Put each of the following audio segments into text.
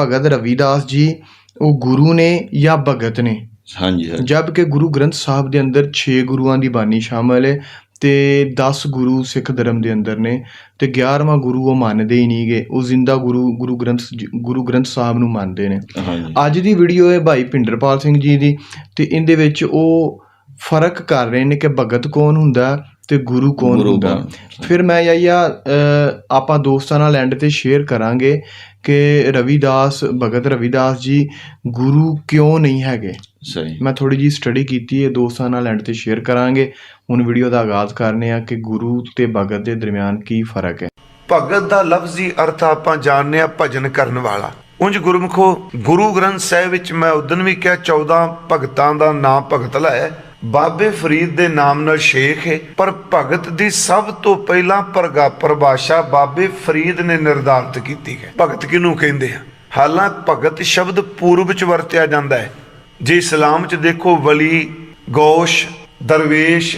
ਭਗਤ ਰਵਿਦਾਸ ਜੀ ਉਹ ਗੁਰੂ ਨੇ ਜਾਂ ਭਗਤ ਨੇ? ਹਾਂਜੀ ਹਾਂਜੀ। ਜਦ ਕਿ ਗੁਰੂ ਗ੍ਰੰਥ ਸਾਹਿਬ ਦੇ ਅੰਦਰ 6 ਗੁਰੂਆਂ ਦੀ ਬਾਣੀ ਸ਼ਾਮਲ ਹੈ ਤੇ 10 ਗੁਰੂ ਸਿੱਖ ਧਰਮ ਦੇ ਅੰਦਰ ਨੇ ਤੇ 11ਵਾਂ ਗੁਰੂ ਉਹ ਮੰਨਦੇ ਹੀ ਨਹੀਂਗੇ ਉਹ ਜ਼ਿੰਦਾ ਗੁਰੂ ਗੁਰੂ ਗ੍ਰੰਥ ਗੁਰੂ ਗ੍ਰੰਥ ਸਾਹਿਬ ਨੂੰ ਮੰਨਦੇ ਨੇ। ਅੱਜ ਦੀ ਵੀਡੀਓ ਹੈ ਭਾਈ ਭਿੰਡਰਪਾਲ ਸਿੰਘ ਜੀ ਦੀ ਤੇ ਇਹਦੇ ਵਿੱਚ ਉਹ ਫ਼ਰਕ ਕਰ ਰਹੇ ਨੇ ਕਿ ਭਗਤ ਕੌਣ ਹੁੰਦਾ ਤੇ ਗੁਰੂ ਕੌਣ ਹੁੰਦਾ? ਫਿਰ ਮੈਂ ਯਾਇਆ ਆਪਾਂ ਦੋਸਤਾਂ ਨਾਲ ਐਂਡ ਤੇ ਸ਼ੇਅਰ ਕਰਾਂਗੇ ਕਿ ਰਵਿਦਾਸ ਭਗਤ ਰਵਿਦਾਸ ਜੀ ਗੁਰੂ ਕਿਉਂ ਨਹੀਂ ਹੈਗੇ? ਸਹੀ। ਮੈਂ ਥੋੜੀ ਜੀ ਸਟੱਡੀ ਕੀਤੀ ਹੈ ਦੋਸਤਾਂ ਨਾਲ ਐਂਡ ਤੇ ਸ਼ੇਅਰ ਕਰਾਂਗੇ। ਹੁਣ ਵੀਡੀਓ ਦਾ ਆਗਾਜ਼ ਕਰਨੇ ਆ ਕਿ ਗੁਰੂ ਤੇ ਭਗਤ ਦੇ ਦਰਮਿਆਨ ਕੀ ਫ਼ਰਕ ਹੈ। ਭਗਤ ਦਾ ਲਫ਼ਜ਼ੀ ਅਰਥ ਆਪਾਂ ਜਾਣਦੇ ਆ ਭਜਨ ਕਰਨ ਵਾਲਾ। ਉਂਝ ਗੁਰਮੁਖੋ ਗੁਰੂ ਗ੍ਰੰਥ ਸਾਹਿਬ ਵਿੱਚ ਮੈਂ ਉਦੋਂ ਵੀ ਕਿਹਾ 14 ਭਗਤਾਂ ਦਾ ਨਾਮ ਭਗਤ ਲਾਇਆ ਬਾਬੇ ਫਰੀਦ ਦੇ ਨਾਮ ਨਾਲ ਸ਼ੇਖ ਹੈ, ਪਰ ਭਗਤ ਦੀ ਸਭ ਤੋਂ ਪਹਿਲਾਂ ਪਰਗਾ ਪਰਿਭਾਸ਼ਾ ਬਾਬੇ ਫਰੀਦ ਨੇ ਨਿਰਧਾਰਤ ਕੀਤੀ ਹੈ। ਭਗਤ ਕਿਹਨੂੰ ਕਹਿੰਦੇ ਆ? ਹਾਲਾਂ ਭਗਤ ਸ਼ਬਦ ਪੂਰਬ ਚ ਵਰਤਿਆ ਜਾਂਦਾ ਹੈ। ਜੇ ਇਸਲਾਮ ਚ ਦੇਖੋ, ਵਲੀ, ਗੋਸ਼, ਦਰਵੇਸ਼,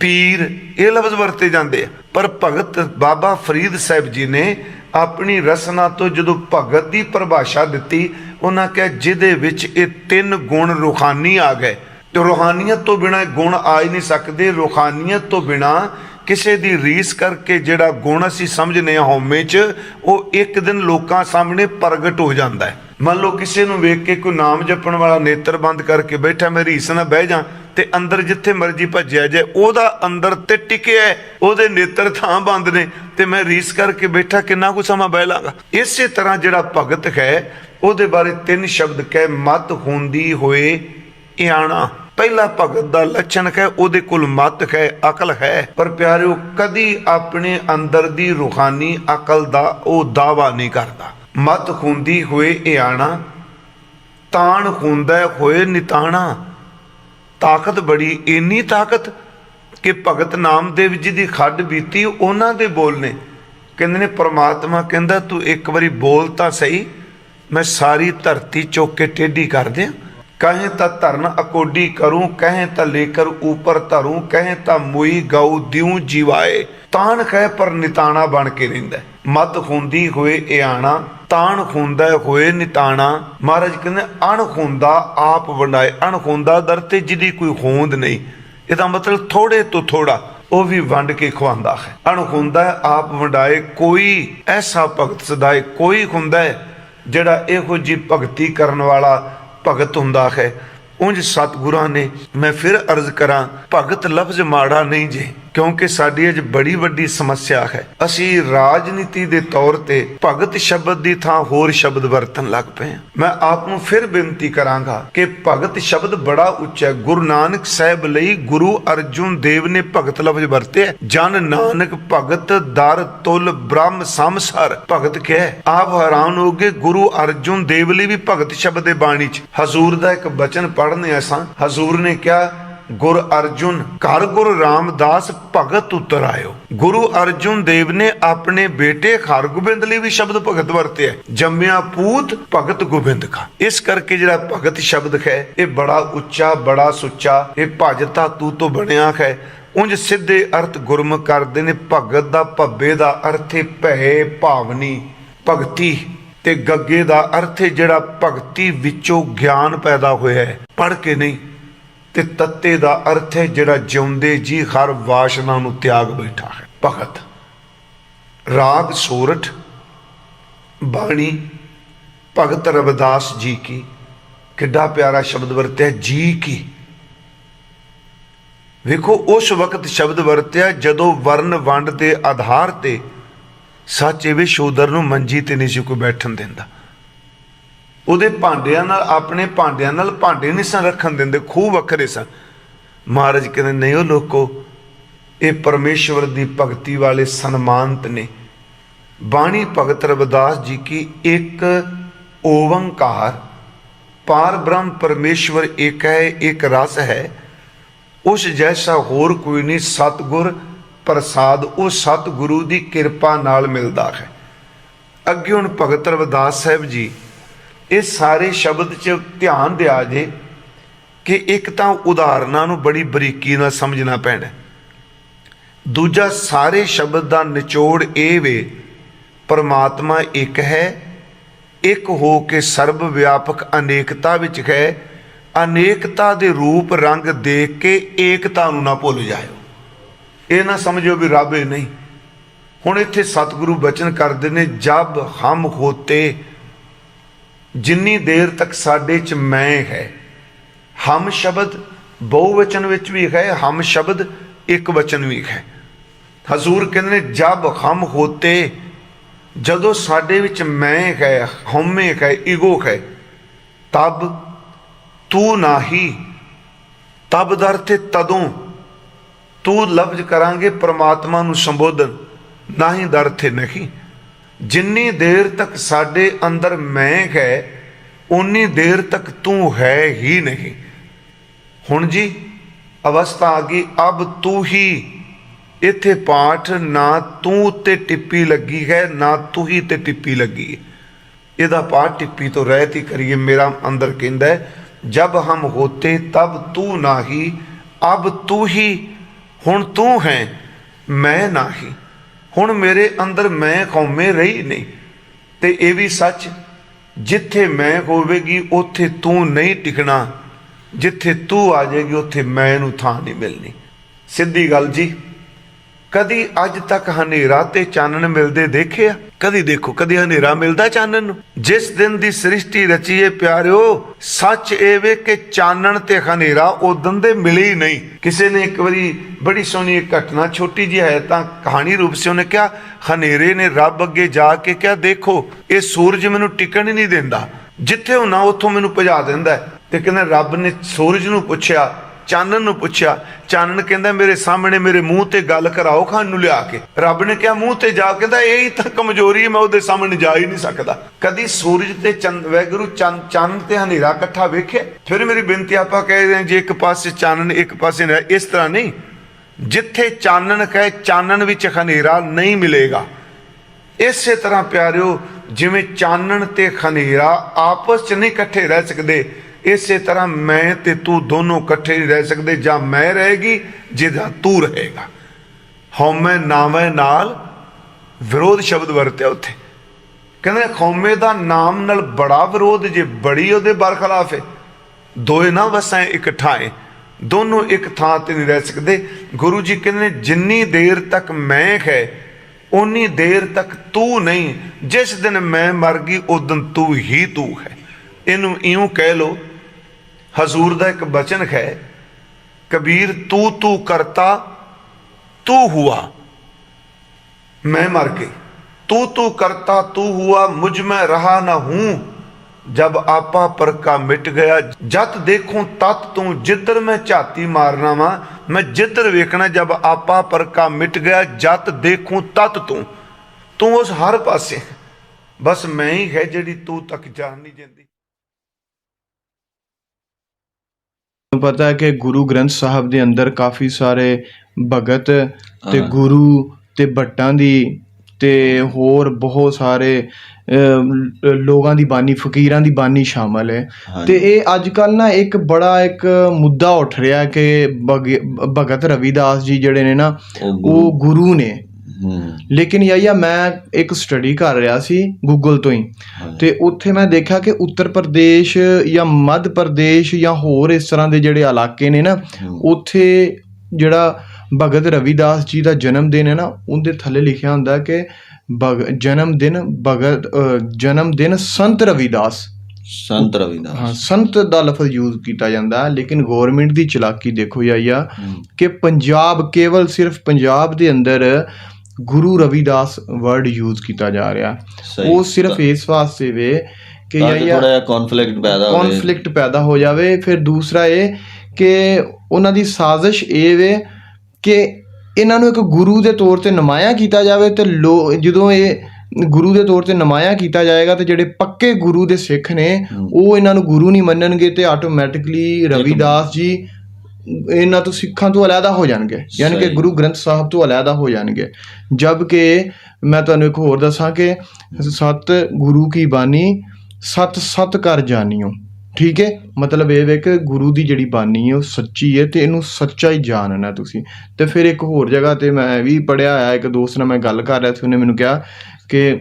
ਪੀਰ, ਇਹ ਲਫ਼ਜ਼ ਵਰਤੇ ਜਾਂਦੇ ਆ। ਪਰ ਭਗਤ ਬਾਬਾ ਫਰੀਦ ਸਾਹਿਬ ਜੀ ਨੇ ਆਪਣੀ ਰਸਨਾ ਤੋਂ ਜਦੋਂ ਭਗਤ ਦੀ ਪਰਿਭਾਸ਼ਾ ਦਿੱਤੀ, ਉਹਨਾਂ ਕਿਹਾ ਜਿਹਦੇ ਵਿੱਚ ਇਹ ਤਿੰਨ ਗੁਣ ਰੂਹਾਨੀ ਆ ਗਏ। ਰੂਹਾਨੀਅਤ ਤੋਂ ਬਿਨਾ ਗੁਣ ਆ ਹੀ ਨਹੀਂ ਸਕਦੇ। ਰੂਹਾਨੀਅਤ ਤੋਂ ਬਿਨਾ ਕਿਸੇ ਦੀ ਰੀਸ ਕਰਕੇ ਜਿਹੜਾ ਗੁਣ ਅਸੀਂ ਸਮਝਨੇ ਆ ਹਉਮੈ 'ਚ ਉਹ ਇੱਕ ਦਿਨ ਲੋਕਾਂ ਸਾਹਮਣੇ ਪ੍ਰਗਟ ਹੋ ਜਾਂਦਾ ਹੈ। ਮੰਨ ਲਓ ਕਿਸੇ ਨੂੰ ਵੇਖ ਕੇ ਕੋਈ ਨਾਮ ਜਪਣ ਵਾਲਾ ਨੇਤਰ ਬੰਦ ਕਰਕੇ ਬੈਠਾ ਮੈਂ ਰੀਸ ਨਾਲ ਬਹਿ ਜਾ ਤੇ ਅੰਦਰ ਜਿੱਥੇ ਮਰਜ਼ੀ ਭੱਜਿਆ ਜਾਏ ਉਹਦਾ ਅੰਦਰ ਤੇ ਟਿਕਿਆ ਹੈ, ਉਹਦੇ ਨੇਤਰ ਥਾਂ ਬੰਦ ਨੇ ਤੇ ਮੈਂ ਰੀਸ ਕਰਕੇ ਬੈਠਾ ਕਿੰਨਾ ਕੁ ਸਮਾਂ ਬਹਿ ਲਾਂਗਾ? ਇਸੇ ਤਰ੍ਹਾਂ ਜਿਹੜਾ ਭਗਤ ਹੈ ਉਹਦੇ ਬਾਰੇ ਤਿੰਨ ਸ਼ਬਦ ਕਹਿ ਮਤ ਹੁੰਦੀ ਹੋਏ ਇਆਣਾ। ਪਹਿਲਾ ਭਗਤ ਦਾ ਲੱਛਣ ਹੈ, ਉਹਦੇ ਕੋਲ ਮਤ ਹੈ, ਅਕਲ ਹੈ। ਪਰ ਪਿਆਰਿਓ, ਕਦੀ ਆਪਣੇ ਅੰਦਰ ਦੀ ਰੂਹਾਨੀ ਅਕਲ ਦਾ ਉਹ ਦਾਵਾ ਨਹੀਂ ਕਰਦਾ। ਮਤ ਹੁੰਦੀ ਹੋਏ ਇਆਣਾ ਤਾਣ ਹੁੰਦਾ ਹੋਏ ਨਿਤਾਣਾ। ਤਾਕਤ ਬੜੀ, ਇੰਨੀ ਤਾਕਤ ਕਿ ਭਗਤ ਨਾਮਦੇਵ ਜੀ ਦੀ ਖੱਡ ਬੀਤੀ, ਉਹਨਾਂ ਦੇ ਬੋਲ ਨੇ। ਕਹਿੰਦੇ ਨੇ, ਪ੍ਰਮਾਤਮਾ ਕਹਿੰਦਾ, ਤੂੰ ਇੱਕ ਵਾਰੀ ਬੋਲ ਤਾਂ ਸਹੀ, ਮੈਂ ਸਾਰੀ ਧਰਤੀ ਚੁੱਕ ਕੇ ਟੇਢੀ ਕਰ ਦਿਆਂ। ਕਹੇ ਤਾਂ ਧਰਨ ਅਕੋਡੀ ਕਰੂੰ ਕਹੇ ਤਾਂ ਲੇਕਰ ਉਪਰ ਧਰੂੰ ਕਹੇ ਤਾਂ ਮੁਈ ਗਉ ਦਿਉ ਜੀਵਾਏ ਤਾਣ ਕਹਿ ਪਰ ਨਿਤਾਣਾ ਬਣ ਕੇ ਰਹਿੰਦਾ ਮਤ ਹੁੰਦੀ ਹੋਏ ਇਆਣਾ ਤਾਣ ਹੁੰਦਾ ਹੋਏ ਨਿਤਾਣਾ ਮਹਾਰਾਜ ਕਹਿੰਦੇ ਅਣ ਹੁੰਦਾ ਆਪ ਵੰਡਾਏ ਅਣ ਹੁੰਦਾ ਦਰ ਤੇ ਜਿਹਦੀ ਕੋਈ ਹੋਂਦ ਨਹੀਂ ਇਹਦਾ ਮਤਲਬ ਥੋੜੇ ਤੋਂ ਥੋੜਾ ਉਹ ਵੀ ਵੰਡ ਕੇ ਖਵਾਉਂਦਾ ਹੈ ਅਣ ਹੁੰਦਾ ਆਪ ਵੰਡਾਏ ਕੋਈ ਐਸਾ ਭਗਤ ਸਦਾਏ ਕੋਈ ਹੁੰਦਾ ਜਿਹੜਾ ਇਹੋ ਜੀ ਭਗਤੀ ਕਰਨ ਵਾਲਾ ਭਗਤ ਹੁੰਦਾ ਹੈ। ਉਂਝ ਸਤਿਗੁਰਾਂ ਨੇ ਮੈਂ ਫਿਰ ਅਰਜ਼ ਕਰਾਂ, ਭਗਤ ਲਫ਼ਜ਼ ਮਾੜਾ ਨਹੀਂ ਜੇ। ਕਿਉਂਕਿ ਸਾਡੀ ਅੱਜ ਬੜੀ ਵੱਡੀ ਸਮੱਸਿਆ ਹੈ। ਅਸੀਂ ਰਾਜਨੀਤੀ ਦੇ ਤੌਰ ਤੇ ਭਗਤ ਸ਼ਬਦ ਦੀ ਥਾਂ ਹੋਰ ਸ਼ਬਦ ਵਰਤਣ ਲੱਗ ਪਏ ਹਾਂ। ਮੈਂ ਆਪ ਨੂੰ ਫਿਰ ਬੇਨਤੀ ਕਰਾਂਗਾ ਕਿ ਭਗਤ ਸ਼ਬਦ ਬੜਾ ਉੱਚਾ ਹੈ। ਗੁਰੂ ਨਾਨਕ ਸਾਹਿਬ ਲਈ ਗੁਰੂ ਅਰਜੁਨ ਦੇਵ ਨੇ ਭਗਤ ਲਫ਼ਜ਼ ਵਰਤਿਆ ਜਨ ਨਾਨਕ ਭਗਤ ਦਰ ਤੁਲ ਬ੍ਰਹਮ ਸਮਸਰ ਭਗਤ ਕਿਹਾ ਆਪ ਹੈਰਾਨ ਹੋਗੇ ਗੁਰੂ ਅਰਜੁਨ ਦੇਵ ਲਈ ਵੀ ਭਗਤ ਸ਼ਬਦ ਦੇ ਬਾਣੀ ਚ। ਹਜ਼ੂਰ ਦਾ ਇੱਕ ਬਚਨ ਪੜ੍ਹਨੇ ਅਸਾਂ ਹਜ਼ੂਰ ਨੇ ਕਿਹਾ ਗੁਰ ਅਰਜੁਨ, ਘਰ ਗੁਰ ਰਾਮਦਾਸ ਭਗਤ ਉਤਰ ਆਇਓ ਗੁਰੂ ਅਰਜੁਨ ਦੇਵ ਨੇ ਆਪਣੇ ਬੇਟੇ ਹਰਗੋਬਿੰਦ ਲਈ ਵੀ ਸ਼ਬਦ ਭਗਤ ਵਰਤਿਆ ਜੰਮਿਆ ਪੂਤ ਭਗਤ ਗੋਬਿੰਦ ਕਾ। ਇਸ ਕਰਕੇ ਜਿਹੜਾ ਭਗਤ ਸ਼ਬਦ ਹੈ, ਇਹ ਬੜਾ ਉੱਚਾ, ਬੜਾ ਸੁੱਚਾ, ਇਹ ਭਜ ਧਾਤੂ ਤੋਂ ਬਣਿਆ ਹੈ। ਉਂਝ ਸਿੱਧੇ ਅਰਥ ਗੁਰਮੁਖ ਕਰਦੇ ਨੇ, ਭਗਤ ਦਾ ਭੱਬੇ ਦਾ ਅਰਥ ਹੈ ਭੈ ਭਾਵਨੀ, ਭਗਤੀ। ਤੇ ਗੱਗੇ ਦਾ ਅਰਥ ਹੈ ਜਿਹੜਾ ਭਗਤੀ ਵਿੱਚੋਂ ਗਿਆਨ ਪੈਦਾ ਹੋਇਆ ਹੈ। ਪੜ ਕੇ ਨਹੀਂ। ਤੇ ਤੱਤੇ ਦਾ ਅਰਥ ਹੈ ਜਿਹੜਾ ਜਿਉਂਦੇ ਜੀ ਹਰ ਵਾਸ਼ਨਾ ਨੂੰ ਤਿਆਗ ਬੈਠਾ ਹੈ। ਭਗਤ, ਰਾਗ ਸੋਰਠ, ਬਾਣੀ, ਭਗਤ ਰਵਿਦਾਸ ਜੀ ਕੀ, ਕਿੱਡਾ ਪਿਆਰਾ ਸ਼ਬਦ ਵਰਤਿਆ, ਜੀ ਕੀ। ਵੇਖੋ, ਉਸ ਵਕਤ ਸ਼ਬਦ ਵਰਤਿਆ, ਜਦੋਂ ਵਰਨ ਵੰਡ ਦੇ ਆਧਾਰ ਤੇ ਸੱਚ ਇਹ ਵੀ ਸ਼ੂਦਰ ਨੂੰ ਮੰਜੀ ਤੇ ਨਹੀਂ ਸੀ ਕੋਈ ਬੈਠਣ ਦਿੰਦਾ। ਉਹਦੇ ਭਾਂਡਿਆਂ ਨਾਲ, ਆਪਣੇ ਭਾਂਡਿਆਂ ਨਾਲ ਭਾਂਡੇ ਨਹੀਂ ਸਨ ਰੱਖਣ ਦਿੰਦੇ, ਖੂਹ ਵੱਖਰੇ ਸਨ। ਮਹਾਰਾਜ ਕਹਿੰਦੇ, ਨਹੀਂ ਉਹ ਲੋਕੋ, ਇਹ ਪਰਮੇਸ਼ਵਰ ਦੀ ਭਗਤੀ ਵਾਲੇ ਸਨਮਾਨਤ ਨੇ। ਬਾਣੀ ਭਗਤ ਰਵਿਦਾਸ ਜੀ ਕੀ ਇੱਕ ਓਵੰਕਾਰ, ਪਾਰ ਬ੍ਰਹਮ ਪਰਮੇਸ਼ਵਰ ਇੱਕ ਹੈ, ਇੱਕ ਰਸ ਹੈ। ਉਸ ਜੈਸਾ ਹੋਰ ਕੋਈ ਨਹੀਂ, ਸਤਗੁਰ ਪ੍ਰਸਾਦ, ਉਹ ਸਤਿਗੁਰੂ ਦੀ ਕਿਰਪਾ ਨਾਲ ਮਿਲਦਾ ਹੈ। ਅੱਗੇ ਹੁਣ ਭਗਤ ਰਵਿਦਾਸ ਸਾਹਿਬ ਜੀ ਇਹ ਸਾਰੇ ਸ਼ਬਦ 'ਚ ਧਿਆਨ ਦਿਆ ਜੇ ਕਿ ਇੱਕ ਤਾਂ ਉਦਾਹਰਨਾਂ ਨੂੰ ਬੜੀ ਬਰੀਕੀ ਨਾਲ ਸਮਝਣਾ ਪੈਣਾ। ਦੂਜਾ, ਸਾਰੇ ਸ਼ਬਦ ਦਾ ਨਿਚੋੜ ਇਹ ਵੇ, ਪਰਮਾਤਮਾ ਇੱਕ ਹੈ, ਇੱਕ ਹੋ ਕੇ ਸਰਬ ਵਿਆਪਕ ਅਨੇਕਤਾ ਵਿੱਚ ਹੈ, ਅਨੇਕਤਾ ਦੇ ਰੂਪ ਰੰਗ ਦੇਖ ਕੇ ਏਕਤਾ ਨੂੰ ਨਾ ਭੁੱਲ ਜਾਇਓ। ਇਹ ਨਾ ਸਮਝੋ ਵੀ ਰੱਬ ਇਹ ਨਹੀਂ। ਹੁਣ ਇੱਥੇ ਸਤਿਗੁਰੂ ਬਚਨ ਕਰਦੇ ਨੇ, ਜਬ ਹਮ ਹੋਤੇ ਜਿੰਨੀ ਦੇਰ ਤੱਕ ਸਾਡੇ ਚ ਮੈਂ ਹੈ, ਹਮ ਸ਼ਬਦ ਬਹੁਵਚਨ ਵਿੱਚ ਵੀ ਹੈ, ਹਮ ਸ਼ਬਦ ਇੱਕ ਵਚਨ ਵੀ ਹੈ। ਹਜ਼ੂਰ ਕਹਿੰਦੇ ਨੇ ਜਬ ਹਮ ਹੋਤੇ, ਜਦੋਂ ਸਾਡੇ ਵਿੱਚ ਮੈਂ ਹੈ ਹਉਮੈ ਹੈ, ਈਗੋ ਹੈ, ਤਬ ਤੂੰ ਨਾਹੀ, ਤਬ ਦਰ ਤੇ ਤਦੋਂ ਤੂੰ ਲਫ਼ਜ਼ ਕਰਾਂਗੇ, ਪ੍ਰਮਾਤਮਾ ਨੂੰ ਸੰਬੋਧਨ, ਨਾਹੀ ਦਰ ਤੇ ਨਹੀਂ। ਜਿੰਨੀ ਦੇਰ ਤੱਕ ਸਾਡੇ ਅੰਦਰ ਮੈਂ ਹੈ ਉਨੀ ਦੇਰ ਤੱਕ ਤੂੰ ਹੈ ਹੀ ਨਹੀਂ। ਹੁਣ ਜੀ, ਅਵਸਥਾ ਆ ਗਈ, ਅਬ ਤੂੰ ਹੀ। ਇੱਥੇ ਪਾਠ ਨਾ ਤੂੰ ਤੇ ਟਿੱਪੀ ਲੱਗੀ ਹੈ, ਨਾ ਤੂੰ ਹੀ ਤੇ ਟਿੱਪੀ ਲੱਗੀ ਹੈ। ਇਹਦਾ ਪਾਠ ਟਿੱਪੀ ਤੋਂ ਰਹਿਤ ਹੀ ਕਰੀਏ, ਮੇਰਾ ਅੰਦਰ ਕਹਿੰਦਾ ਹੈ, ਜਬ ਹਮ ਹੋਤੇ ਤਬ ਤੂੰ ਨਾਹੀ, ਅਬ ਤੂੰ ਹੀ, ਹੁਣ ਤੂੰ ਹੈ, ਮੈਂ ਨਾਹੀ। ਹੁਣ ਮੇਰੇ ਅੰਦਰ ਮੈਂ ਕੌਮੇ ਰਹੀ ਨਹੀਂ। ਤੇ ਇਹ ਵੀ ਸੱਚ, ਜਿੱਥੇ ਮੈਂ ਹੋਵੇਗੀ, ਉੱਥੇ ਤੂੰ ਨਹੀਂ ਟਿਕਣਾ। ਜਿੱਥੇ ਤੂੰ ਆ ਜਾਏਗੀ, ਉੱਥੇ ਮੈਂ ਨੂੰ ਥਾਂ ਨਹੀਂ ਮਿਲਣੀ। ਸਿੱਧੀ ਗੱਲ ਜੀ। ਕਦੀ ਅੱਜ ਤੱਕ ਹਨੇਰਾ ਤੇ ਚਾਨਣ ਮਿਲਦੇ ਦੇਖਿਆ? ਕਦੀ ਦੇਖੋ, ਕਦੀ ਹਨੇਰਾ ਮਿਲਦਾ ਚਾਨਣ ਨੂੰ? ਜਿਸ ਦਿਨ ਦੀ ਸ੍ਰਿਸ਼ਟੀ ਰਚੀ ਏ ਪਿਆਰਿਓ, ਸੱਚ ਇਹ ਵੇ ਕਿ ਚਾਨਣ ਤੇ ਹਨੇਰਾ ਉਦੋਂ ਦੇ ਮਿਲੇ ਹੀ ਨਹੀਂ। ਕਿਸੇ ਨੇ ਇੱਕ ਵਾਰੀ ਬੜੀ ਸੋਹਣੀ ਇੱਕ ਘਟਨਾ ਛੋਟੀ ਜਿਹੀ ਹੈ ਤਾਂ ਕਹਾਣੀ ਰੂਪ ਸੇ, ਉਹਨੇ ਕਿਹਾ, ਹਨੇਰੇ ਨੇ ਰੱਬ ਅੱਗੇ ਜਾ ਕੇ ਕਿਹਾ, ਦੇਖੋ, ਇਹ ਸੂਰਜ ਮੈਨੂੰ ਟਿਕਣ ਹੀ ਨਹੀਂ ਦਿੰਦਾ। ਜਿੱਥੇ ਹੁਣਾ, ਉੱਥੋਂ ਮੈਨੂੰ ਭਜਾ ਦਿੰਦਾ ਤੇ ਕਹਿੰਦਾ, ਰੱਬ ਨੇ ਸੂਰਜ ਨੂੰ ਪੁੱਛਿਆ ਚਾਨਣ ਨੂੰ ਪੁੱਛਿਆ, ਚਾਨਣ ਕਹਿੰਦਾ, ਮੇਰੇ ਸਾਹਮਣੇ ਮੇਰੇ ਮੂੰਹ ਤੇ ਗੱਲ ਕਰਾਓ ਖਾਨ ਨੂੰ ਲਿਆ ਕੇ। ਰੱਬ ਨੇ ਕਿਹਾ, ਮੂੰਹ ਤੇ ਜਾ ਕਹਿੰਦਾ ਇਹ ਹੀ ਤਾਂ ਕਮਜ਼ੋਰੀ ਮੈਂ ਉਹਦੇ ਸਾਹਮਣੇ ਜਾ ਹੀ ਨਹੀਂ ਸਕਦਾ। ਕਦੀ ਸੂਰਜ ਤੇ ਚੰਦ ਵੈਗੁਰੂ ਚੰਨ ਚੰਨ ਤੇ ਹਨੇਰਾ ਇਕੱਠਾ ਵੇਖਿਆ? ਫਿਰ ਮੇਰੀ ਬੇਨਤੀ, ਆਪਾਂ ਕਹਿੰਦੇ ਹਾਂ, ਜੇ ਇੱਕ ਪਾਸੇ ਚਾਨਣ, ਇੱਕ ਪਾਸੇ ਇਸ ਤਰ੍ਹਾਂ ਨਹੀਂ। ਜਿੱਥੇ ਚਾਨਣ ਕਹੇ, ਚਾਨਣ ਵਿੱਚ ਹਨੇਰਾ ਨਹੀਂ ਮਿਲੇਗਾ। ਇਸੇ ਤਰ੍ਹਾਂ ਪਿਆਰਿਓ, ਜਿਵੇਂ ਚਾਨਣ ਤੇ ਹਨੇਰਾ ਆਪਸ 'ਚ ਨਹੀਂ ਇਕੱਠੇ ਰਹਿ ਸਕਦੇ ਇਸੇ ਤਰ੍ਹਾਂ ਮੈਂ ਤੇ ਤੂੰ ਦੋਨੋਂ ਇਕੱਠੇ ਨਹੀਂ ਰਹਿ ਸਕਦੇ। ਜਾਂ ਮੈਂ ਰਹੇਗੀ ਜਿਹਦਾ ਤੂੰ ਰਹੇਗਾ। ਹਉਮੈ ਨਾਮੈ ਨਾਲ ਵਿਰੋਧ ਸ਼ਬਦ ਵਰਤਿਆ ਉੱਥੇ। ਕਹਿੰਦੇ ਹਉਮੈ ਦਾ ਨਾਮ ਨਾਲ ਬੜਾ ਵਿਰੋਧ, ਜੇ ਬੜੀ ਉਹਦੇ ਬਰਖਲਾਫ ਹੈ ਦੋਏ ਨਾ ਵਸਾਂ ਇਕੱਠਾਏ ਦੋਨੋਂ ਇੱਕ ਥਾਂ ਤੇ ਨਹੀਂ ਰਹਿ ਸਕਦੇ। ਗੁਰੂ ਜੀ ਕਹਿੰਦੇ ਜਿੰਨੀ ਦੇਰ ਤੱਕ ਮੈਂ ਹੈ ਉਨੀ ਦੇਰ ਤੱਕ ਤੂੰ ਨਹੀਂ। ਜਿਸ ਦਿਨ ਮੈਂ ਮਰ ਗਈ, ਉਸ ਦਿਨ ਤੂੰ ਹੀ ਤੂੰ ਹੈ। ਇਹਨੂੰ ਇਉਂ ਕਹਿ ਲੋ ਹਜ਼ੂਰ ਦਾ ਇੱਕ ਬਚਨ ਹੈ, ਕਬੀਰ ਤੂੰ ਤੂੰ ਕਰਤਾ, ਤੂੰ ਹੁਆ। ਮੈਂ ਮਰ ਗਈ। ਤੂੰ ਤੂੰ ਕਰਤਾ, ਤੂੰ ਹੁਆ, ਮੁਝ ਮੈਂ ਰਹਾ ਨਾ ਹੂੰ। ਜਬ ਆਪਾ ਪਰਕਾ ਮਿਟ ਗਿਆ, ਜਤ ਦੇਖੋ ਤਤ ਤੂੰ, ਜਿੱਧਰ ਮੈਂ ਝਾਤੀ ਮਾਰਨਾ ਵਾਂ, ਮੈਂ ਜਿੱਧਰ ਵੇਖਣਾ, ਜਬ ਆਪਾ ਪਰਕਾ ਮਿਟ ਗਿਆ, ਜਤ ਦੇਖੋ ਤਤ ਤੂੰ। ਤੂੰ ਉਸ ਹਰ ਪਾਸੇ। ਬਸ ਮੈਂ ਹੀ ਹੈ ਜਿਹੜੀ ਤੂੰ ਤੱਕ ਜਾਣ ਨਹੀਂ ਜਾਂਦੀ ਤੁਹਾਨੂੰ ਪਤਾ ਹੈ ਕਿ ਗੁਰੂ ਗ੍ਰੰਥ ਸਾਹਿਬ ਦੇ ਅੰਦਰ ਕਾਫੀ ਸਾਰੇ ਭਗਤ ਤੇ ਹਾਂ। ਗੁਰੂ ਤੇ ਭੱਟਾਂ ਦੀ ਤੇ ਹੋਰ ਬਹੁਤ ਸਾਰੇ ਲੋਕਾਂ ਦੀ ਬਾਣੀ ਫਕੀਰਾਂ ਦੀ ਬਾਣੀ ਸ਼ਾਮਲ ਹੈ। ਤੇ ਇਹ ਅੱਜ ਕੱਲ ਨਾ ਇੱਕ ਬੜਾ ਇੱਕ ਮੁੱਦਾ ਉੱਠ ਰਿਹਾ ਕਿ ਭਗ- ਭਗਤ ਰਵਿਦਾਸ ਜੀ ਜਿਹੜੇ ਨੇ ਨਾ ਉਹ ਗੁਰੂ- ਉਹ ਗੁਰੂ ਨੇ ਲੇਕਿਨ ਯਾਇਆ ਮੈਂ ਇੱਕ ਸਟੱਡੀ ਕਰ ਰਿਹਾ ਸੀ ਗੂਗਲ ਤੋਂ ਹੀ। ਤੇ ਉੱਥੇ ਮੈਂ ਦੇਖਿਆ ਕਿ ਉੱਤਰ ਪ੍ਰਦੇਸ਼ ਜਾਂ ਮੱਧ ਪ੍ਰਦੇਸ਼ ਜਾਂ ਹੋਰ ਇਸ ਤਰ੍ਹਾਂ ਦੇ ਜਿਹੜੇ ਇਲਾਕੇ ਨੇ ਨਾ ਹੂੰ। ਉੱਥੇ ਜਿਹੜਾ ਭਗਤ ਰਵਿਦਾਸ ਜੀ ਦਾ ਜਨਮ ਦਿਨ ਹੈ ਨਾ ਉਹਦੇ ਥੱਲੇ ਲਿਖਿਆ ਹੁੰਦਾ ਕਿ ਜਨਮ ਦਿਨ ਭਗਤ ਜਨਮ ਦਿਨ ਸੰਤ ਰਵਿਦਾਸ ਸੰਤ ਹਾਂ ਰਵਿਦਾਸ ਸੰਤ ਦਾ ਲਫ਼ਜ਼ ਯੂਜ਼ ਕੀਤਾ ਜਾਂਦਾ ਹੈ ਲੇਕਿਨ ਗਵਰਨਮੈਂਟ ਦੀ ਚਲਾਕੀ ਦੇਖੋ ਯਾਇਆ ਹੂੰ। ਕਿ ਪੰਜਾਬ ਕੇਵਲ ਸਿਰਫ ਪੰਜਾਬ ਦੇ ਅੰਦਰ ਗੁਰੂ ਰਵਿਦਾਸ ਵਰਡ ਯੂਜ਼ ਕੀਤਾ ਜਾ ਰਿਹਾ। ਉਹ ਸਿਰਫ ਇਸ ਵਾਸਤੇ ਵੇ ਕਿ ਯਾਇਆ ਥੋੜਾ ਜਿਹਾ ਕਨਫਲਿਕਟ ਪੈਦਾ ਹੋਵੇ ਕਨਫਲਿਕਟ ਪੈਦਾ ਹੋ ਜਾਵੇ ਫਿਰ ਦੂਸਰਾ ਇਹ ਕਿ ਉਹਨਾਂ ਦੀ ਸਾਜ਼ਿਸ਼ ਇਹ ਵੇ ਕਿ ਇਹਨਾਂ ਨੂੰ ਇੱਕ ਗੁਰੂ ਦੇ ਤੌਰ ਤੇ ਨਮਾਇਆ ਕੀਤਾ ਜਾਵੇ ਤੇ ਲੋ ਜਦੋਂ ਇਹ ਗੁਰੂ ਦੇ ਤੌਰ ਤੇ ਨਮਾਇਆ ਕੀਤਾ ਜਾਏਗਾ ਤੇ ਜਿਹੜੇ ਪੱਕੇ ਗੁਰੂ ਦੇ ਸਿੱਖ ਨੇ। ਉਹ ਇਹਨਾਂ ਨੂੰ ਗੁਰੂ ਨਹੀਂ ਮੰਨਣਗੇ ਤੇ ਆਟੋਮੈਟਿਕਲੀ ਰਵਿਦਾਸ ਜੀ ਇਹਨਾਂ ਤੋਂ ਸਿੱਖਾਂ ਤੋਂ ਅਲੱਗਾ ਹੋ ਜਾਣਗੇ। ਯਾਨੀ ਕਿ। ਗੁਰੂ ਗ੍ਰੰਥ ਸਾਹਿਬ ਤੋਂ ਅਲੱਗਾ ਹੋ ਜਾਣਗੇ। ਜਦ ਕਿ ਮੈਂ ਤੁਹਾਨੂੰ ਇੱਕ ਹੋਰ ਦੱਸਾਂ ਕਿ ਸਤ ਗੁਰੂ ਕੀ ਬਾਣੀ ਸਤ ਸਤ ਕਰ ਜਾਣਿਓ। ਠੀਕ ਹੈ? ਮਤਲਬ ਇਹ ਵੇ ਕਿ ਗੁਰੂ ਦੀ ਜਿਹੜੀ ਬਾਣੀ ਹੈ ਉਹ ਸੱਚੀ ਹੈ ਤੇ ਇਹਨੂੰ ਸੱਚਾ ਹੀ ਜਾਣਨਾ ਤੁਸੀਂ। ਤੇ ਫਿਰ ਇੱਕ ਹੋਰ ਜਗ੍ਹਾ ਤੇ ਮੈਂ ਵੀ ਪੜਿਆ ਆਇਆ ਇੱਕ ਦੋਸਤ ਨਾਲ ਮੈਂ ਗੱਲ ਕਰ ਰਿਹਾ ਸੀ ਉਹਨੇ ਮੈਨੂੰ ਕਿਹਾ ਕਿ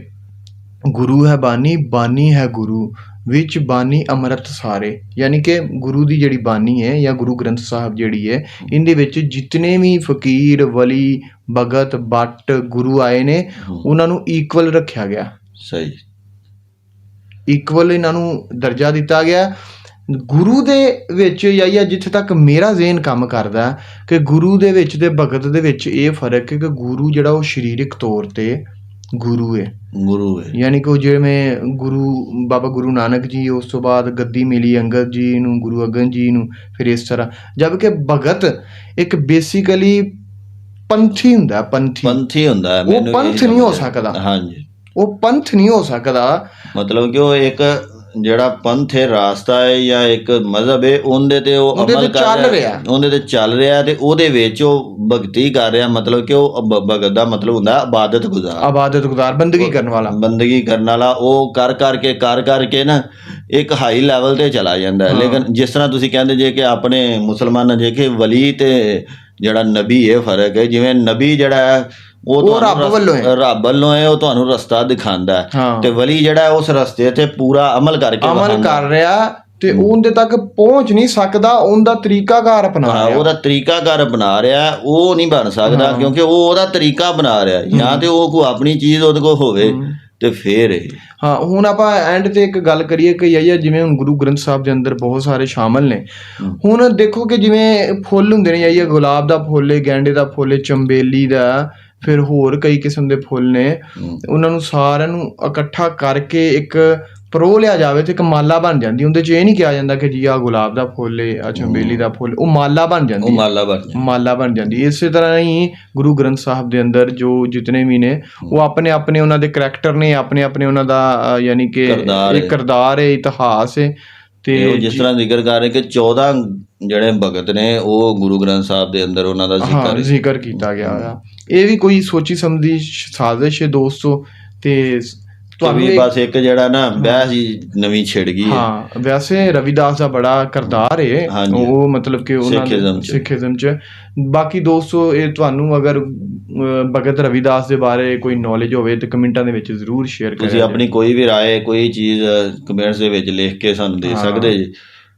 ਗੁਰੂ ਹੈ ਬਾਣੀ ਬਾਣੀ ਹੈ ਗੁਰੂ। ਵਿੱਚ ਬਾਣੀ ਅੰਮ੍ਰਿਤ ਸਾਰੇ ਯਾਨੀ ਕਿ ਗੁਰੂ ਦੀ ਜਿਹੜੀ ਬਾਣੀ ਹੈ ਜਾਂ ਗੁਰੂ ਗ੍ਰੰਥ ਸਾਹਿਬ ਜਿਹੜੀ ਹੈ ਇਹਦੇ ਵਿੱਚ ਜਿਤਨੇ ਵੀ ਫਕੀਰ ਵਲੀ ਭਗਤ ਬੱਟ ਗੁਰੂ ਆਏ ਨੇ ਉਹਨਾਂ ਨੂੰ ਇਕੁਅਲ ਰੱਖਿਆ ਗਿਆ। ਸਹੀ। ਇਕੁਅਲ ਇਹਨਾਂ ਨੂੰ ਦਰਜਾ ਦਿੱਤਾ ਗਿਆ। ਗੁਰੂ ਦੇ ਵਿੱਚ ਜਾਂ ਜਾਂ ਜਿੱਥੇ ਤੱਕ ਮੇਰਾ ਜ਼ਿਹਨ ਕੰਮ ਕਰਦਾ ਕਿ ਗੁਰੂ ਦੇ ਵਿੱਚ ਤੇ ਭਗਤ ਦੇ ਵਿੱਚ ਇਹ ਫ਼ਰਕ ਹੈ ਕਿ ਗੁਰੂ ਜਿਹੜਾ ਉਹ ਸਰੀਰਕ ਤੌਰ ਤੇ ਗੁਰੂ ਹੈ ਗੁਰੂ ਹੈ ਯਾਨੀ ਕਿ ਉਹ ਜਿਵੇਂ ਗੁਰੂ ਬਾਬਾ ਗੁਰੂ ਨਾਨਕ ਜੀ ਉਸ ਤੋਂ ਬਾਅਦ ਗੱਦੀ ਮਿਲੀ ਅੰਗਦ ਜੀ ਨੂੰ ਗੁਰੂ ਅਰਜਨ ਜੀ ਨੂੰ ਫਿਰ ਇਸ ਤਰ੍ਹਾਂ। ਜਦਕਿ ਭਗਤ ਇੱਕ ਬੇਸਿਕਲੀ ਪੰਥੀ ਹੁੰਦਾ ਪੰਥੀ। ਪੰਥੀ ਹੁੰਦਾ ਉਹ ਪੰਥ ਨਹੀਂ ਹੋ। ਸਕਦਾ। ਹਾਂਜੀ। ਉਹ ਪੰਥ ਨਹੀਂ ਹੋ ਸਕਦਾ। ਮਤਲਬ ਕਿ ਉਹ ਇੱਕ ਜਿਹੜਾ ਪੰਥ ਹੈ ਰਾਸਤਾ ਹੈ ਜਾਂ ਇੱਕ ਮਜ਼ਹਬ ਹੈ ਉਹਦੇ ਤੇ ਉਹ ਅਮਲ ਕਰ ਚੱਲ ਰਿਹਾ। ਉਹਦੇ ਤੇ ਚੱਲ ਰਿਹਾ ਤੇ ਉਹਦੇ ਵਿੱਚ ਉਹ ਭਗਤੀ ਕਰ ਰਿਹਾ ਮਤਲਬ ਕਿ ਉਹ ਭਗਤ ਦਾ ਮਤਲਬ ਹੁੰਦਾ ਇਬਾਦਤ ਗੁਜ਼ਾਰ। ਆਬਾਦਤ ਗੁਜ਼ਾਰ ਬੰਦਗੀ ਕਰਨ ਵਾਲਾ। ਬੰਦਗੀ ਕਰਨ ਵਾਲਾ ਉਹ ਕਰ ਕਰਕੇ ਕਰ ਕਰਕੇ ਨਾ ਇੱਕ ਹਾਈ ਲੈਵਲ ਤੇ ਚਲਾ ਜਾਂਦਾ ਹੈ। ਹਾਂ। ਲੇਕਿਨ ਜਿਸ ਤਰ੍ਹਾਂ ਤੁਸੀਂ ਕਹਿੰਦੇ ਜੇ ਕਿ ਆਪਣੇ ਮੁਸਲਮਾਨਾਂ ਜੇ ਕਿ ਵਲੀ ਤੇ ਜਿਹੜਾ ਨਬੀ ਹੈ ਫ਼ਰਕ ਹੈ। ਜਿਵੇਂ ਨਬੀ ਜਿਹੜਾ ਹੈ ਉਹ ਰੱਬ ਵੱਲੋਂ ਹੈ। ਰੱਬ ਵੱਲੋਂ ਹੈ ਉਹ ਤੁਹਾਨੂੰ ਰਸਤਾ ਦਿਖਾਉਂਦਾ ਹੈ ਤੇ ਵਲੀ ਜਿਹੜਾ ਉਸ ਰਸਤੇ ਤੇ ਪੂਰਾ ਅਮਲ ਕਰਕੇ ਅਮਲ ਕਰ ਰਿਹਾ ਤੇ ਉਹਦੇ ਤੱਕ ਪਹੁੰਚ ਨਹੀਂ ਸਕਦਾ ਉਹਦਾ ਤਰੀਕਾਕਾਰ ਅਪਣਾ ਰਿਹਾ ਉਹਦਾ ਤਰੀਕਾਕਾਰ ਬਣਾ ਰਿਹਾ ਉਹ ਨਹੀਂ ਬਣ ਸਕਦਾ। ਕਿਉਂਕਿ ਉਹ ਉਹਦਾ ਤਰੀਕਾ ਬਣਾ ਰਿਹਾ। ਜਾਂ ਤੇ ਉਹ ਕੋਈ ਆਪਣੀ ਚੀਜ਼ ਉਹਦੇ ਕੋਲ ਹੋਵੇ। ਤੇ ਫੇਰ ਇਹ ਹਾਂ ਹੁਣ ਆਪਾਂ ਐਂਡ ਤੇ ਇੱਕ ਗੱਲ ਕਰੀਏ ਕਿ ਯਾ ਜਿਵੇਂ ਹੁਣ ਗੁਰੂ ਗ੍ਰੰਥ ਸਾਹਿਬ ਦੇ ਅੰਦਰ ਬਹੁਤ ਸਾਰੇ ਸ਼ਾਮਲ ਨੇ। ਹੁਣ ਦੇਖੋ ਕਿ ਜਿਵੇਂ ਫੁੱਲ ਹੁੰਦੇ ਨੇ ਯਾ ਗੁਲਾਬ ਦਾ ਫੁੱਲ ਹੈ ਗੈਂਡੇ ਦਾ ਫੁੱਲ ਹੈ ਚੰਬੇਲੀ ਦਾ ਫਿਰ ਹੋਰ ਕਈ ਕਿਸਮ ਦੇ ਫੁੱਲ ਨੇ। ਉਹਨਾਂ ਨੂੰ ਸਾਰਿਆਂ ਨੂੰ ਇਕੱਠਾ ਕਰਕੇ ਇੱਕ ਪਰੋ ਲਿਆ ਜਾਵੇ ਤੇ ਇੱਕ ਮਾਲਾ ਬਣ ਜਾਂਦੀ ਉਹਦੇ 'ਚ ਇਹ ਨਹੀਂ ਕਿਹਾ ਜਾਂਦਾ ਕਿ ਜੀ ਆ ਗੁਲਾਬ ਦਾ ਫੁੱਲ ਹੈ ਆ ਚੰਬੇਲੀ ਦਾ ਫੁੱਲ ਉਹ ਮਾਲਾ ਬਣ ਉਹ ਜਾਂਦੀ ਹੈ। ਮਾਲਾ ਬਣ ਜਾਂਦਾ ਮਾਲਾ ਬਣ ਜਾਂਦੀ। ਇਸੇ ਤਰ੍ਹਾਂ ਹੀ ਗੁਰੂ ਗ੍ਰੰਥ ਸਾਹਿਬ ਦੇ ਅੰਦਰ ਜੋ ਜਿਤਨੇ ਵੀ ਨੇ ਉਹ ਆਪਣੇ ਆਪਣੇ ਉਹਨਾਂ ਦੇ ਕਰੈਕਟਰ ਨੇ ਆਪਣੇ ਆਪਣੇ ਉਹਨਾਂ ਦਾ ਯਾਨੀ ਕਿ ਹੈ। ਕਿਰਦਾਰ ਹੈ ਇਤਿਹਾਸ ਹੈ। ਤੇ ਉਹ ਜਿਸ ਤਰ੍ਹਾਂ ਜ਼ਿਕਰ ਕਰ ਰਹੇ ਕਿ 14 ਜਿਹੜੇ ਭਗਤ ਨੇ ਉਹ ਗੁਰੂ ਗ੍ਰੰਥ ਸਾਹਿਬ ਦੇ ਅੰਦਰ ਉਹਨਾਂ ਦਾ ਜ਼ਿਕਰ ਜ਼ਿਕਰ ਕੀਤਾ ਗਿਆ ਹੋਇਆ। ਇਹ ਵੀ ਕੋਈ ਸੋਚੀ ਸਮਝੀ ਸਾਜ਼ਿਸ਼ ਹੈ ਦੋਸਤੋ? ਤੇ ਤੁਹਾਨੂੰ ਇਹ- ਬਸ ਇੱਕ ਜਿਹੜਾ ਨਾ ਬਹਿਸ ਹੀ ਨਵੀਂ ਛਿੜ ਗਈ ਹੈ ਹਾਂ ਵੈਸੇ ਰਵਿਦਾਸ ਦਾ ਬੜਾ ਕਰਤਾਰ ਹੈ। ਉਹ ਮਤਲਬ ਕਿ ਉਹਨਾਂ ਸਿੱਖੀਜ਼ਮ ਚ। ਬਾਕੀ ਦੋਸਤੋ ਇਹ ਤੁਹਾਨੂੰ ਅਗਰ ਭਗਤ ਰਵਿਦਾਸ ਦੇ ਬਾਰੇ ਕੋਈ ਨੌਲੇਜ ਹੋਵੇ ਤੇ ਕਮੈਂਟਾਂ ਦੇ ਵਿੱਚ ਜ਼ਰੂਰ ਸ਼ੇਅਰ ਤੁਸੀਂ ਕਰਿਓ ਆਪਣੀ ਕੋਈ ਵੀ ਰਾਏ ਕੋਈ ਚੀਜ਼ ਕਮੈਂਟਸ ਦੇ ਵਿੱਚ ਲਿਖ ਕੇ ਸਾਨੂੰ ਦੇ। ਸਕਦੇ ਜੀ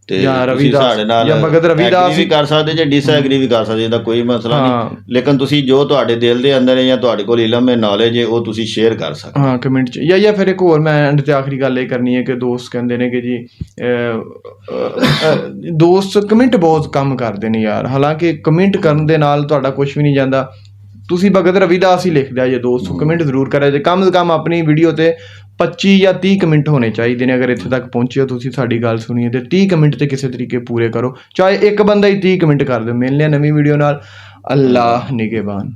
ਤੇ ਜਾਂ ਰਵਿਦਾਸ- ਸਾਡੇ ਨਾਲ ਜਾਂ ਭਗਤ ਰਵਿਦਾਸ ਵੀ ਕਰ ਸਕਦੇ ਜੇ ਡਿਸਐਗਰੀ ਵੀ ਕਰ ਸਕਦੇ ਇਹਦਾ ਕੋਈ ਮਸਲਾ। ਨਹੀਂ। ਲੇਕਿਨ ਤੁਸੀਂ ਜੋ ਤੁਹਾਡੇ ਦਿਲ ਦੇ ਅੰਦਰ ਹੈ ਜਾਂ ਤੁਹਾਡੇ ਕੋਲ ਇਲਮ ਹੈ ਨੌਲੇਜ ਹੈ ਉਹ ਤੁਸੀਂ ਸ਼ੇਅਰ ਕਰ ਸਕਦੇ ਹਾਂ। ਕਮੈਂਟ ਚ। ਜਾਂ ਜਾਂ ਫਿਰ ਇੱਕ ਹੋਰ ਮੈਂ ਐਂਡ ਤੇ ਆਖਰੀ ਗੱਲ ਇਹ ਕਰਨੀ ਹੈ ਕਿ ਦੋਸਤ ਕਹਿੰਦੇ ਨੇ ਕਿ ਜੀ ਦੋਸਤ ਕਮੈਂਟ ਬਹੁਤ ਕੰਮ ਕਰਦੇ ਨੇ ਯਾਰ। ਹਾਲਾਂਕਿ ਕਮੈਂਟ ਕਰਨ ਦੇ ਨਾਲ ਤੁਹਾਡਾ ਕੁਝ ਵੀ ਨਹੀਂ ਜਾਂਦਾ। ਤੁਸੀਂ ਭਗਤ ਰਵਿਦਾਸ ਹੀ ਲਿਖਦੇ ਆ ਜੇ ਦੋਸਤੋ ਕਮੈਂਟ ਜ਼ਰੂਰ ਕਰਿਆ ਜੇ। ਕਮ ਸੇ ਕਮ ਆਪਣੀ ਵੀਡੀਓ ਤੇ 25 ਜਾਂ 30 ਮਿੰਟ ਹੋਣੇ ਚਾਹੀਦੇ ਨੇ, ਅਗਰ ਇੱਥੇ ਤੱਕ ਪਹੁੰਚੇ ਹੋ ਤੁਸੀਂ ਸਾਡੀ ਗੱਲ ਸੁਣੀ ਹੈ ਤੇ 30 ਮਿੰਟ ਤੇ ਕਿਸੇ ਤਰੀਕੇ ਪੂਰੇ ਕਰੋ। ਚਾਹੇ ਇੱਕ ਬੰਦਾ ਹੀ 30 ਕਮੈਂਟ ਕਰ ਦਿਓ ਮਿਲਨੇ ਆ ਨਵੀਂ ਵੀਡੀਓ ਨਾਲ। ਅੱਲਾਹ ਨਿਗਹਿਬਾਨ